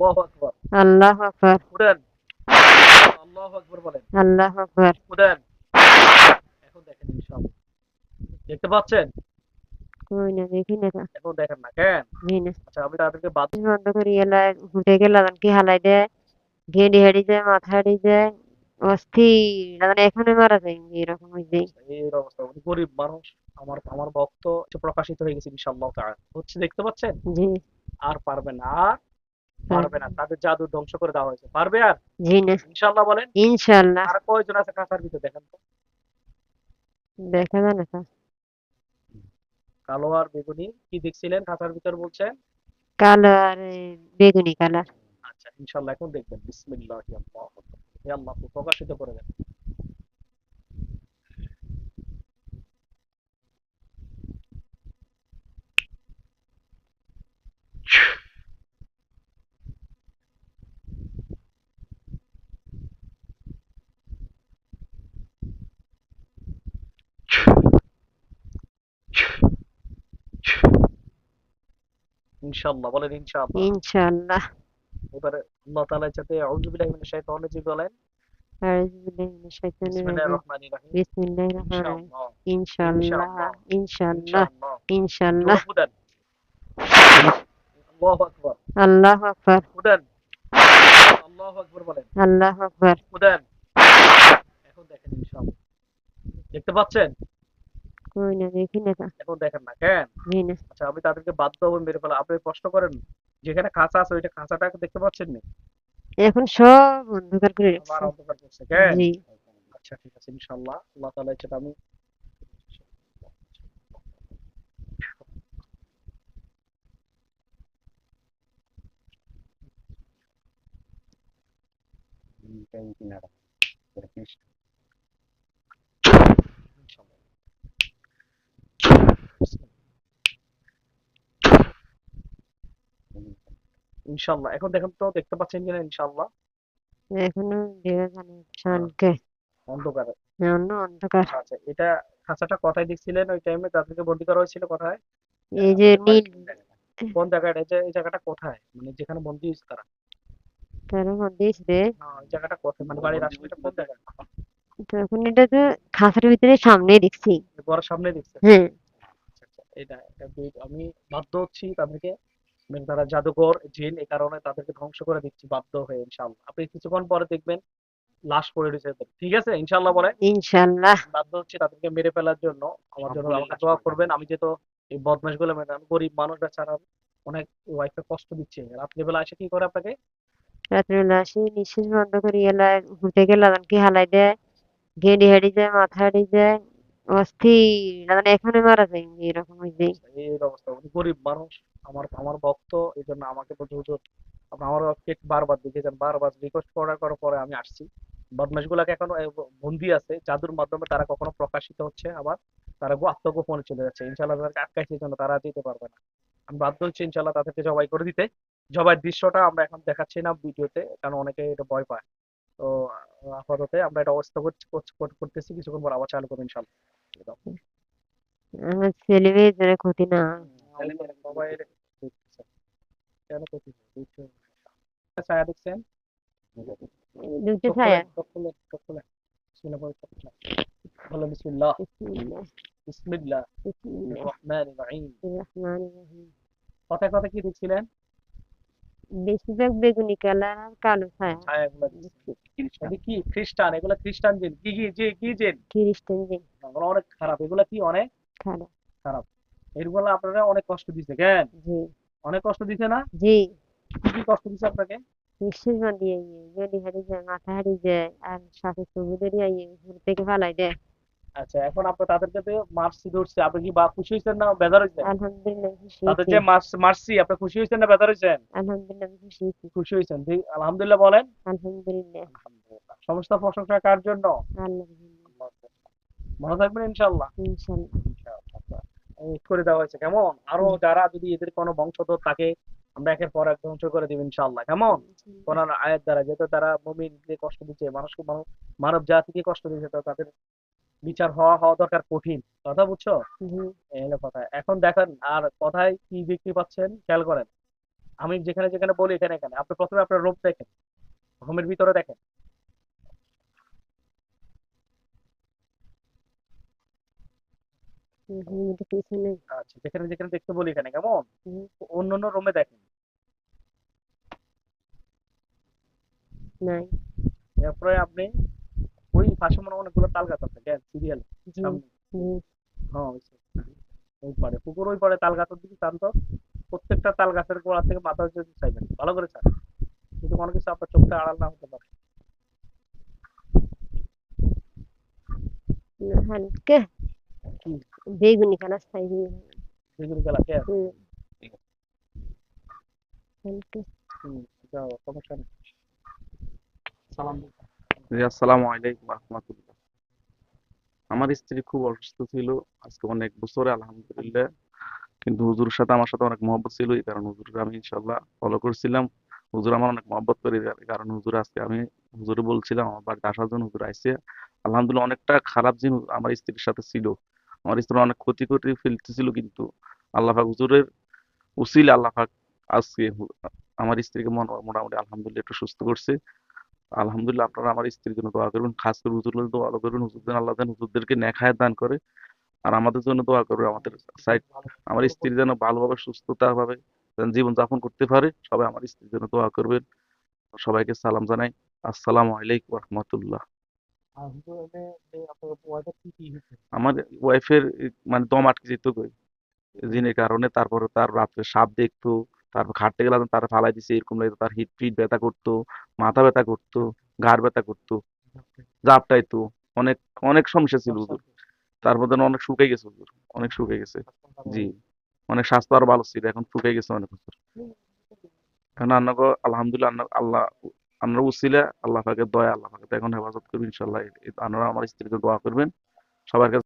আল্লাহু আকবার। আল্লাহ আকবার। উঠেন। আল্লাহু আকবার বলেন। আল্লাহ আকবার। উঠেন। এখন দেখেন ইনশাআল্লাহ। দেখতে পাচ্ছেন? কই না দেখি না। এখন দেখেন না কেন? জি না। আচ্ছা আমি তাদেরকে বাদ বন্ধ করি এলা ঘুটে গেলাম কি হালাই দেয়? গেঁড়ি হাড়ি যায় মাথা হাড়ি যায় অস্থির। মানে এখানে মারা যায় এরকম হয়ে যায়। এর অবস্থা। গরিব মানুষ। আমার আমার ভক্ত প্রকাশিত হয়ে গেছে ইনশাআল্লাহ তাআলা। হচ্ছে দেখতে পাচ্ছেন? জি। আর পারবে না। পারবে না তাদের জাদু ধ্বংস করে দেওয়া হয়েছে। পারবে আর? জি না। ইনশাআল্লাহ বলেন। ইনশাল্লাহ আর কয়জন আছে ভিতরে? দেখেন তো। দেখা যায় না কালো আর বেগুনি কি দেখছিলেন কাঁচার ভিতর বলছেন? কালো আর বেগুনি কালার। আচ্ছা ইনশাআল্লাহ এখন দেখবেন। বিসমিল্লাহ আল্লাহ প্রকাশিত করে দেন। ইনশাআল্লাহ বলেন ইনশাআল্লাহ। ইনশাল্লাহ এবারে আল্লাহ তাআলার সাথে আউযু বিল্লাহি মিনাশ শাইতানির রাজিম বলেন। আউযু বিল্লাহি মিনাশ শাইতানির বিসমিল্লাহির রহমানির রহিম। বিসমিল্লাহির রহমানির রহিম ইনশাআল্লাহ। ইনশাল্লাহ ইনশাআল্লাহ। ইনশাল্লাহ ইনশাল্লাহ আল্লাহু আকবার। আল্লাহ আকবার। আল্লাহু আকবার বলেন। আল্লাহ আকবার। এখন দেখেন ইনশাআল্লাহ। দেখতে পাচ্ছেন? কই না দেখি না। এখন দেখেন না কেন? জি না। আচ্ছা আমি তাদেরকে বাধ্য হব মেরে ফেলা। আপনি প্রশ্ন করেন যেখানে খাঁচা আছে ওইটা খাঁচাটা দেখতে পাচ্ছেন না? এখন সব অন্ধকার করে আমার অন্ধকার করছে কেন? জি। আচ্ছা ঠিক আছে ইনশাআল্লাহ। আল্লাহ তাআলা সেটা আমি ইনশাআল্লাহ। ইনশাআল্লাহ এখন দেখেন তো দেখতে পাচ্ছেন কিনা ইনশাআল্লাহ এখনও শানকে। অন্ধকারে। অন্ধকার। আচ্ছা এটা খাঁচাটা কোথায় দেখছিলেন? ওই টাইমে তাদেরকে বন্দি করা হয়েছিল কোথায়? এই যে নীল কোন জায়গাটা? এই জায়গাটা কোথায়? মানে যেখানে বন্দি হয়েছে তারা। তার না ওই জায়গাটা কোথায়? মানে বাড়ির আশেপাশে কোন তখন এটা তো খাঁচার ভিতরে সামনে দেখছি। ঘরের সামনে দেখছে? হ্যাঁ। এটা এটা আমি বাধ্য হচ্ছি তাদেরকে মানে তারা জাদুকর জিন এই কারণে তাদেরকে ধ্বংস করে দিচ্ছি বাধ্য হয়ে ইনশাআল্লাহ। আপনি কিছুক্ষণ পরে দেখবেন লাশ পড়ে রয়েছে ঠিক আছে? ইনশাআল্লাহ বলে ইনশাল্লাহ বাধ্য হচ্ছি তাদেরকে মেরে ফেলার জন্য। আমার জন্য আমাকে দোয়া করবেন। আমি যেহেতু এই বদমাশগুলো মেটান গরিব মানুষ বেচারা অনেক ওয়াইফে কষ্ট দিচ্ছে। রাত্রিবেলা এসে কি করে আপনাকে? রাত্রিবেলা আসি নিঃশ্বাস বন্ধ করি এলা ঘুরতে গেলাম কি হালাই দেয়। গেঁড়ি হাড়ি যায় মাথা হাড়ি যায়। অস্থির মানে মারা এরকম হয়ে যায়। এই অবস্থা, উনি গরিব মানুষ, আমার আমার ভক্ত এই জন্য আমাকে আপনি আমার বারবার দেখেছেন, বারবার রিকোয়েস্ট করার করার পরে আমি আসছি। বদমাশ গুলাকে এখনও বন্দি আছে, জাদুর মাধ্যমে তারা কখনো প্রকাশিত হচ্ছে, আবার তারা আত্মগোপনে চলে যাচ্ছে। ইনশাল্লাহ তাদেরকে আটকাইছে জন্য তারা যেতে পারবে না। আমি বাধ্য হচ্ছি ইনশাল্লাহ তাদেরকে জবাই করে দিতে। জবাইয়ের দৃশ্যটা আমরা এখন দেখাচ্ছি না ভিডিওতে, কারণ অনেকে এটা ভয় পায়। তো, আপাতত আমরা এটা অবস্থা করতেছি, কিছুক্ষণ পর আবার চালু করব ইনশাল্লাহ আমার ছেলে মেয়ের জন্য ক্ষতি না। কেন ক্ষতি ছায়া দেখছেন? দুটো ছায়া। বলে বিসমিল্লাহ। বিসমিল্লাহ, রহিম। কথায় কথায় কি দেখছিলেন বেশিরভাগ বেগুনি কালার আর কালো ছায়া ছায়াগুলো দেখছি। এটা কি? খ্রিস্টান এগুলা খ্রিস্টান জিন। কি কি যে কি জিন? খ্রিস্টান যে এগুলো অনেক খারাপ। এগুলা কি অনেক? খারাপ। খারাপ। এগুলো আপনারা অনেক কষ্ট দিছে কেন? জি। অনেক কষ্ট দিছে না? জি। কি কি কষ্ট দিছে আপনাকে? নিঃশ্বাস বাঁধিয়ে গেলি হারিয়ে যায় মাথা হারিয়ে যায় আর সাথে ছবি ধরিয়ে ঘুর থেকে ফালাই দেয়। আচ্ছা এখন আপনি তাদেরকে তো মারছি ধরছে। আপনি কি বা খুশি হয়েছেন না বেজার হয়েছেন? আলহামদুলিল্লাহ খুশি তাদের যে মার- মারছি আপনি খুশি হয়েছেন না বেজার হয়েছেন? আলহামদুলিল্লাহ খুশি খুশি হয়েছেন ঠিক? আলহামদুলিল্লাহ বলেন। আলহামদুলিল্লাহ। সমস্ত প্রশংসা কার জন্য? ভালো থাকবেন ইনশাল্লাহ ইনশাআল্লাহ। করে দেওয়া হয়েছে কেমন? আরও যারা যদি এদের কোনো বংশধর থাকে আমরা একের পর এক ধ্বংস করে দিব ইনশাআল্লাহ। কেমন? কোরআন আয়াত দ্বারা যেহেতু তারা মুমিনকে কষ্ট দিচ্ছে মানুষকে মানব মানব জাতিকে কষ্ট দিচ্ছে তো তাদের বিচার হওয়া হওয়া দরকার কঠিন। কথা বুঝছ? কথা। এখন দেখেন আর কথায় কি দেখতে পাচ্ছেন খেয়াল করেন। আমি যেখানে যেখানে বলি এখানে এখানে। আপনি প্রথমে আপনার রূপ দেখেন। রুমের ভিতরে দেখেন। আচ্ছা যেখানে যেখানে দেখতে বলি এখানে কেমন? অন্য অন্য রুমে দেখেন। নাই। এরপরে আপনি ওই পাশে মনে অনেকগুলো তাল গাছ আছে সিরিয়াল হ্যাঁ ওই পারে পুকুর ওই পারে তাল গাছের দিকে চান তো প্রত্যেকটা তাল গাছের গোড়া থেকে মাথা যদি চাইবেন ভালো করে চান কিন্তু কোনো কিছু আপনার চোখটা আড়াল না হতে পারে। বেগুনি বেগুনি কে? হুম। যাও সমস্যা নেই। সালাম। জি, আসসালামু আলাইকুম রহমতুল্লাহ। আমার স্ত্রী খুব অসুস্থ ছিল আজকে অনেক বছরে, আলহামদুলিল্লাহ। কিন্তু হুজুরের সাথে আমার সাথে অনেক মহব্বত ছিল, এই কারণে হুজুরকে আমি ইনশাল্লাহ ফলো করছিলাম। হুজুর আমার অনেক মহব্বত করে কারণে হুজুর আজকে আমি হুজুরে বলছিলাম, আমার বাড়িতে আসার জন্য হুজুর আইসে আলহামদুলিল্লাহ অনেকটা খারাপ জিনিস আমার স্ত্রীর সাথে ছিল। আমার স্ত্রী অনেক ক্ষতি করে ফেলতেছিল, কিন্তু আল্লাহ পাক হুজুরের উসিল আল্লাহ পাক আজকে আমার স্ত্রীকে মোটামুটি আলহামদুলিল্লাহ একটু সুস্থ করছে। আলহামদুলিল্লাহ আপনারা আমার স্ত্রীর জন্য দোয়া করবেন, খাস করে হুজুরের দোয়া করবেন। হুজুর আল্লাহ যেন হুজুরদেরকে নেখায় দান করে আর আমাদের জন্য দোয়া করবে, আমাদের সাইড আমার স্ত্রী যেন ভালোভাবে সুস্থতা ভাবে জীবন যাপন করতে পারে, সবাই আমার স্ত্রীর জন্য দোয়া করবেন। সবাইকে সালাম জানাই। আসসালামু আলাইকুম রহমতুল্লাহ আমার ওয়াইফের মানে দম আটকে যেত কই জিনের কারণে তারপরে তার রাত্রে সাপ দেখতো তারপর খাটতে গেলাম তার ফালাই দিছে এরকম লাগতো তার হিট ফিট ব্যথা করতো মাথা ব্যথা করতো ঘাড় ব্যথা করতো জাপটাইতো অনেক অনেক সমস্যা ছিল হুজুর। তারপর যেন অনেক শুকিয়ে গেছে হুজুর অনেক শুকিয়ে গেছে। জি অনেক স্বাস্থ্য আর ভালো ছিল এখন শুকিয়ে গেছে অনেক হুজুর। এখন আন্নাগো আলহামদুলিল্লাহ আল্লাহ আমরা উসিলা আল্লাহ পাকের দয়া আল্লাহ পাকে এখন হেফাজত করবেন ইনশাল্লাহ আপনারা আমার স্ত্রীকে দোয়া করবেন। সবার কাছে